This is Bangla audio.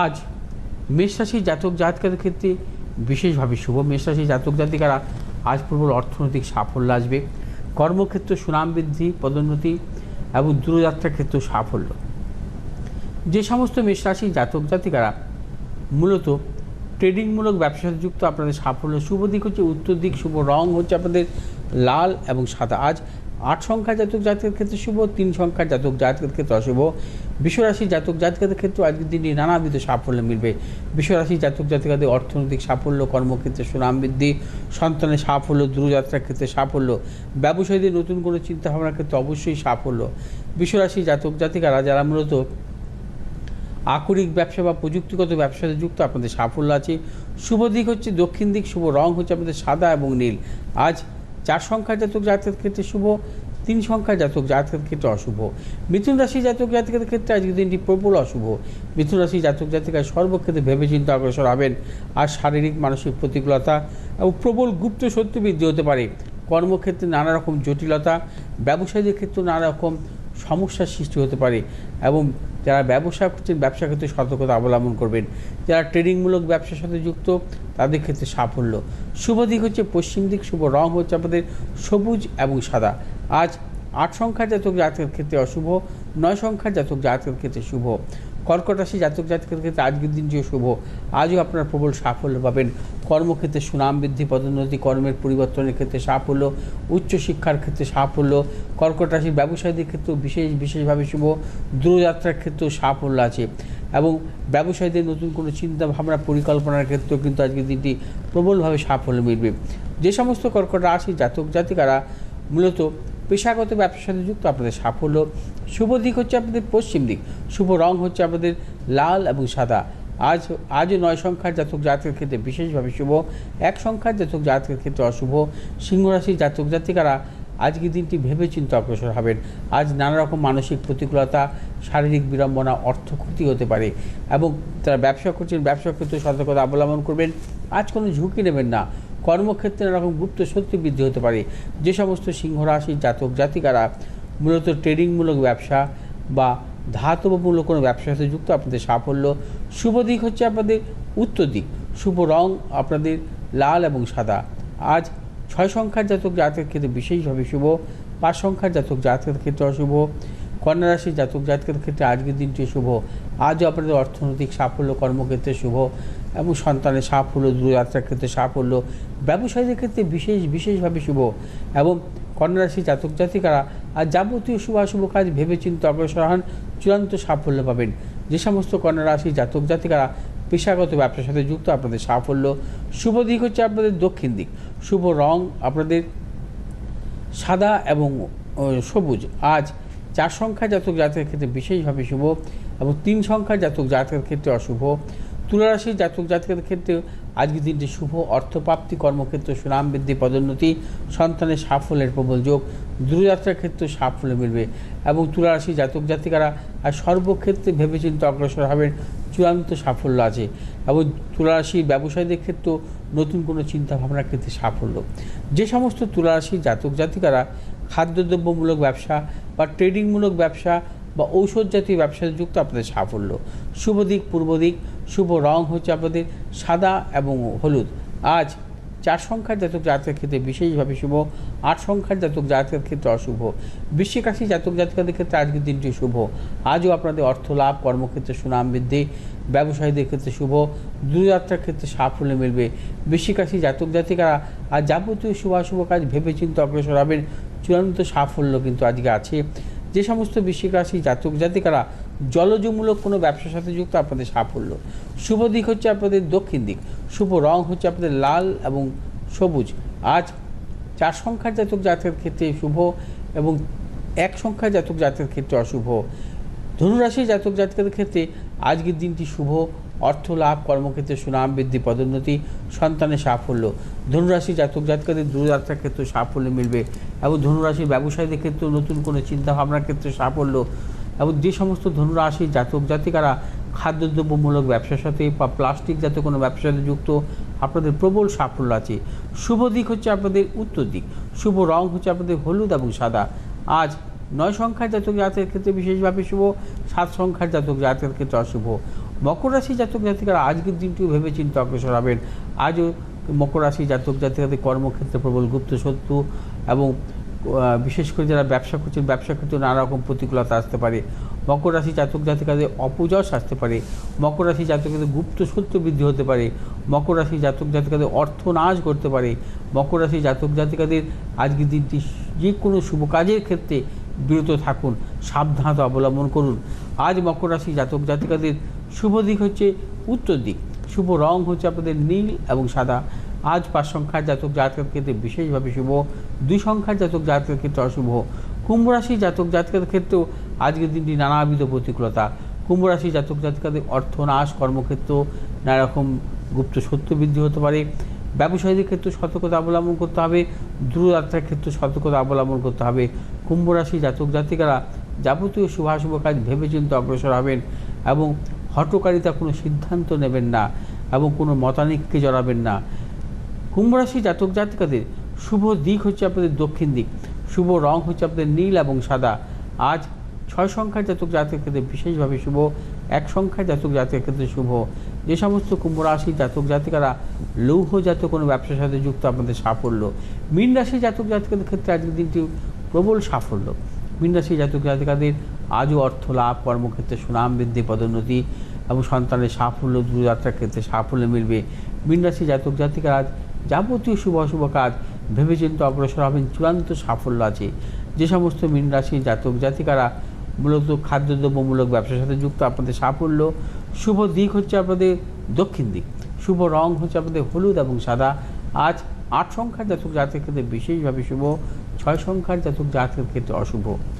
আজ মেষরাশি জাতক জাতকের ক্ষেত্রে বিশেষভাবে শুভ মেষরাশি জাতক জাতিকারা আজ প্রবল অর্থনৈতিক সাফল্য আসবে। কর্মক্ষেত্র সুনাম বৃদ্ধি, পদোন্নতি এবং দূরযাত্রার ক্ষেত্রে সাফল্য। যে সমস্ত মেষরাশি জাতক জাতিকারা মূলত ট্রেডিংমূলক ব্যবসার সাথে যুক্ত, আপনাদের সাফল্য শুভ দিক হচ্ছে, উত্তর দিক শুভ রং হচ্ছে আপনাদের লাল এবং সাদা। আজ আট সংখ্যা জাতক জাতকের ক্ষেত্রে শুভ, তিন সংখ্যার জাতক জাতকের ক্ষেত্রে অশুভ। বিশ্বরাশি জাতক জাতকের ক্ষেত্রে আজকের দিনটি নানাবিধ সাফল্য মিলবে। বিশ্বরাশি জাতক জাতিকাদের অর্থনৈতিক সাফল্য, কর্মক্ষেত্রে সুনাম বৃদ্ধি, সন্তানের সাফল্য, দূরযাত্রার ক্ষেত্রে সাফল্য, ব্যবসায়ীদের নতুন কোনো চিন্তাভাবনার ক্ষেত্রে অবশ্যই সাফল্য। বিশ্বরাশি জাতক জাতিকারা যারা মূলত আকরিক ব্যবসা বা প্রযুক্তিগত ব্যবসাতে যুক্ত, আপনাদের সাফল্য আছে। শুভ দিক হচ্ছে দক্ষিণ দিক, শুভ রং হচ্ছে আপনাদের সাদা এবং নীল। আজ চার সংখ্যার জাতক জাতকের ক্ষেত্রে শুভ, তিন সংখ্যার জাতক জাতকের ক্ষেত্রে অশুভ। মিথুন রাশি জাতক জাতকের ক্ষেত্রে আজকের দিনটি প্রবল অশুভ। মিথুন রাশি জাতক জাতিকা সর্বক্ষেত্রে ভেবেচিন্তে অগ্রসর হবেন আর শারীরিক, মানসিক প্রতিকূলতা এবং প্রবল গুপ্ত সত্য বৃদ্ধি হতে পারে। কর্মক্ষেত্রে নানা রকম জটিলতা, ব্যবসায়ীদের ক্ষেত্রে নানা রকম সমস্যার সৃষ্টি হতে পারে এবং যারা ব্যবসা করছেন ব্যবসা ক্ষেত্রে সতর্কতা অবলম্বন করবেন। যারা ট্রেডিংমূলক ব্যবসার সাথে যুক্ত, তাদের ক্ষেত্রে সাফল্য। শুভ দিক হচ্ছে পশ্চিম দিক, শুভ রং হচ্ছে আমাদের সবুজ এবং সাদা। আজ আট সংখ্যার জাতক জাতকের ক্ষেত্রে অশুভ, নয় সংখ্যার জাতক জাতকের ক্ষেত্রে শুভ। কর্কট রাশি জাতক জাতকের ক্ষেত্রে আজকের দিন দিনটিও শুভ, আজও আপনারা প্রবল সাফল্য পাবেন। কর্মক্ষেত্রে সুনাম বৃদ্ধি, পদোন্নতি, কর্মের পরিবর্তনের ক্ষেত্রে সাফল্য, উচ্চশিক্ষার ক্ষেত্রে সাফল্য, কর্কট রাশির ব্যবসায়ীদের ক্ষেত্রেও বিশেষ, বিশেষভাবে শুভ, দূরযাত্রার ক্ষেত্রেও সাফল্য আছে। এবং ব্যবসায়ীদের নতুন কোনো চিন্তা ভাবনা পরিকল্পনার ক্ষেত্রেও কিন্তু আজকের দিনটি প্রবলভাবে সাফল্য মিলবে। যে সমস্ত কর্কট রাশি জাতক জাতিকারা মূলত পেশাগত ব্যবসার সাথে যুক্ত, আপনাদের সাফল্য, শুভ দিক হচ্ছে আপনাদের পশ্চিম দিক, শুভ রং হচ্ছে আপনাদের লাল এবং সাদা। আজ, আজও নয় সংখ্যার জাতক জাতকের ক্ষেত্রে বিশেষভাবে শুভ, এক সংখ্যার জাতক জাতকের ক্ষেত্রে অশুভ। সিংহরাশি জাতক জাতিকারা আজকের দিনটি ভেবে চিন্তা অগ্রসর হবেন। আজ নানা রকম মানসিক প্রতিকূলতা, শারীরিক বিড়ম্বনা, অর্থ ক্ষতি হতে পারে এবং তারা ব্যবসা করছেন ব্যবসা ক্ষেত্রে সতর্কতা অবলম্বন করবেন। আজ কোনো ঝুঁকি নেবেন না। কর্মক্ষেত্রে এরকম গুপ্ত সত্যি বৃদ্ধি হতে পারে। যে সমস্ত সিংহ রাশির জাতক জাতিকারা মূলত ট্রেডিংমূলক ব্যবসা বা ধাতবমূলক কোনো ব্যবসার সাথে যুক্ত, আপনাদের সাফল্য। শুভ দিক হচ্ছে আপনাদের উত্তর দিক। শুভ রং আপনাদের লাল এবং সাদা। আজ ছয় সংখ্যার জাতক জাতকের ক্ষেত্রে বিশেষভাবে শুভ, পাঁচ সংখ্যার জাতক জাতকের ক্ষেত্রে অশুভ। কন্যা রাশির জাতক, জাতকের ক্ষেত্রে আজকের দিনটি শুভ। আজও আপনাদের অর্থনৈতিক সাফল্য, কর্মক্ষেত্রে শুভ এবং সন্তানের সাফল্য, দূরযাত্রার ক্ষেত্রে সাফল্য, ব্যবসায়ীদের ক্ষেত্রে বিশেষ, বিশেষভাবে শুভ এবং কন্যা রাশির জাতক, জাতিকারা আর যাবতীয় শুভাশুভ কাজ ভেবেচিন্তে অগ্রসর হন, চূড়ান্ত সাফল্য পাবেন। যে সমস্ত কন্যা রাশির জাতক, জাতিকারা পেশাগত ব্যবসার সাথে যুক্ত, আপনাদের সাফল্য, শুভ দিক হচ্ছে আপনাদের দক্ষিণ দিক। শুভ রং আপনাদের সাদা এবং সবুজ। আজ চার সংখ্যা জাতক জাতকের ক্ষেত্রে বিশেষভাবে শুভ এবং তিন সংখ্যা জাতক জাতকের ক্ষেত্রে অশুভ। তুলারাশির জাতক জাতকের ক্ষেত্রে আজকের দিনটি শুভ। অর্থপ্রাপ্তি কর্মক্ষেত্র সুনাম বৃদ্ধি, পদোন্নতি, সন্তানের সাফল্যের প্রবল যোগ দূরযাত্রার ক্ষেত্রে সাফল্য মিলবে এবং তুলারাশি জাতক জাতিকারা আর সর্বক্ষেত্রে ভেবেচিন্তে অগ্রসর হবেন, চূড়ান্ত সাফল্য আছে এবং তুলারাশির ব্যবসায়ীদের ক্ষেত্রেও নতুন কোনো চিন্তা ভাবনার ক্ষেত্রে সাফল্য। যে সমস্ত তুলারাশির জাতক জাতিকারা খাদ্যদ্রব্যমূলক ব্যবসা বা ট্রেডিংমূলক ব্যবসা বা ঔষধ জাতীয় ব্যবসায় যুক্ত আপনাদের সাফল্য। শুভ দিক, পূর্ব দিক, শুভ রং হচ্ছে আপনাদের সাদা এবং হলুদ। আজ চার সংখ্যার জাতক জাতকের ক্ষেত্রে বিশেষভাবে শুভ, আট সংখ্যার জাতক জাতকের ক্ষেত্রে অশুভ। বৃশ্চিক জাতক জাতকাদের ক্ষেত্রে আজকের দিনটি শুভ। আজও আপনাদের অর্থ লাভ, কর্মক্ষেত্রে সুনাম বৃদ্ধি, ব্যবসায়ীদের ক্ষেত্রে শুভ, দূরযাত্রার ক্ষেত্রে সাফল্য মিলবে। বৃশ্চিক জাতক জাতিকারা আর যাবতীয় শুভাশুভ কাজ ভেবেচিন্তে অগ্রসর হবেন। চূড়ান্ত সাফল্য কিন্তু আজকে আছে। যে সমস্ত বৃশ্চিক রাশি জাতক জাতিকারা জলজমূলক কোনো ব্যবসার সাথে যুক্ত, আপনাদের সাফল্য। শুভ দিক হচ্ছে আপনাদের দক্ষিণ দিক। শুভ রং হচ্ছে আপনাদের লাল এবং সবুজ। আজ চার সংখ্যার জাতক জাতকের ক্ষেত্রে শুভ এবং এক সংখ্যার জাতক জাতকের ক্ষেত্রে অশুভ। ধনুরাশি জাতক জাতকের ক্ষেত্রে আজকের দিনটি শুভ। অর্থ লাভ, কর্মক্ষেত্রে সুনাম বৃদ্ধি, পদোন্নতি, সন্তানের সাফল্য। ধনুরাশি জাতক জাতকাদের দূরযাত্রার ক্ষেত্রে সাফল্য মিলবে এবং ধনুরাশির ব্যবসায়ীদের ক্ষেত্রে নতুন কোনো চিন্তা ভাবনার ক্ষেত্রে সাফল্য এবং যে সমস্ত ধনুরাশি জাতক জাতিকারা খাদ্যদ্রব্যমূলক ব্যবসার সাথে বা প্লাস্টিক জাতীয় কোনো ব্যবসার সাথে যুক্ত, আপনাদের প্রবল সাফল্য আছে। শুভ দিক হচ্ছে আপনাদের উত্তর দিক। শুভ রং হচ্ছে আপনাদের হলুদ এবং সাদা। আজ নয় সংখ্যার জাতক জাতকের ক্ষেত্রে বিশেষভাবে শুভ, সাত সংখ্যার জাতক জাতকের ক্ষেত্রে অশুভ। মকর রাশি জাতক জাতিকারা আজকের দিনটিও ভেবে চিন্তে অগ্রসর হবেন। আজও মকর রাশি জাতক জাতিকাদের কর্মক্ষেত্রে প্রবল গুপ্ত শত্রু এবং বিশেষ করে যারা ব্যবসা করছেন ব্যবসা ক্ষেত্রে নানা রকম প্রতিকূলতা আসতে পারে। মকর রাশি জাতক জাতিকাদের অপযশ আসতে পারে। মকর রাশি জাতকাদের গুপ্ত সত্য বৃদ্ধি হতে পারে। মকর রাশি জাতক জাতিকাদের অর্থ নাশ করতে পারে। মকর রাশি জাতক জাতিকাদের আজকের দিনটি যে কোনো শুভ কাজের ক্ষেত্রে বিরত থাকুন। সাবধানতা অবলম্বন করুন। আজ মকর রাশি জাতক জাতিকাদের শুভ দিক হচ্ছে উত্তর দিক। শুভ রং হচ্ছে আপনাদের নীল এবং সাদা। আজ পাঁচ সংখ্যার জাতক জাতকের ক্ষেত্রে বিশেষভাবে শুভ। দুই সংখ্যার জাতক জাতকের ক্ষেত্রে অশুভ। কুম্ভ রাশি জাতক জাতকের ক্ষেত্রেও আজকের দিনটি নানাবিধ প্রতিকূলতা। কুম্ভ রাশি জাতক জাতিকাদের অর্থনাশ, কর্মক্ষেত্র, নানা রকম গুপ্ত সত্য বৃদ্ধি হতে পারে। ব্যবসায়ীদের ক্ষেত্রে সতর্কতা অবলম্বন করতে হবে। দূরযাত্রার ক্ষেত্রে সতর্কতা অবলম্বন করতে হবে। কুম্ভ রাশি জাতক জাতিকারা যাবতীয় শুভাশুভ কাজ ভেবেচিন্তে অগ্রসর হবেন এবং হটকারিতা কোনো সিদ্ধান্ত নেবেন না এবং কোনো মতানিককে জড়াবেন না। কুম্ভ রাশি জাতক জাতিকাদের শুভ দিক হচ্ছে আপনাদের দক্ষিণ দিক, শুভ রং হচ্ছে আপনাদের নীল এবং সাদা। আজ ছয় সংখ্যার জাতক জাতকের ক্ষেত্রে বিশেষভাবে শুভ, এক সংখ্যার জাতক জাতকের ক্ষেত্রে শুভ। যে সমস্ত কুম্ভ রাশির জাতক জাতিকারা লৌহ লৌহজাত কোনো ব্যবসার সাথে যুক্ত আপনাদের সাফল্য। মীন রাশি জাতক জাতকের ক্ষেত্রে আজকের দিনটি প্রবল সাফল্য। মীন রাশি জাতক জাতিকাদের আজও অর্থ লাভ, কর্মক্ষেত্রে সুনাম বৃদ্ধি, পদোন্নতি এবং সন্তানের সাফল্য দূরযাত্রার ক্ষেত্রে সাফল্য মিলবে। রাশি জাতক জাতিকার আজ যাবতীয় শুভ অশুভ কাজ ভেবেচিন্তে অগ্রসর হবেন, চূড়ান্ত সাফল্য আছে। যে সমস্ত মীন রাশি জাতক জাতিকারা মূলত খাদ্যদ্রব্যমূলক ব্যবসার সাথে যুক্ত, আপনাদের সাফল্য, শুভ দিক হচ্ছে আপনাদের দক্ষিণ দিক, শুভ রং হচ্ছে আপনাদের হলুদ এবং সাদা। আজ আট সংখ্যার জাতক জাতকের ক্ষেত্রে বিশেষভাবে শুভ, ছয় সংখ্যার জাতক জাতকের ক্ষেত্রে অশুভ।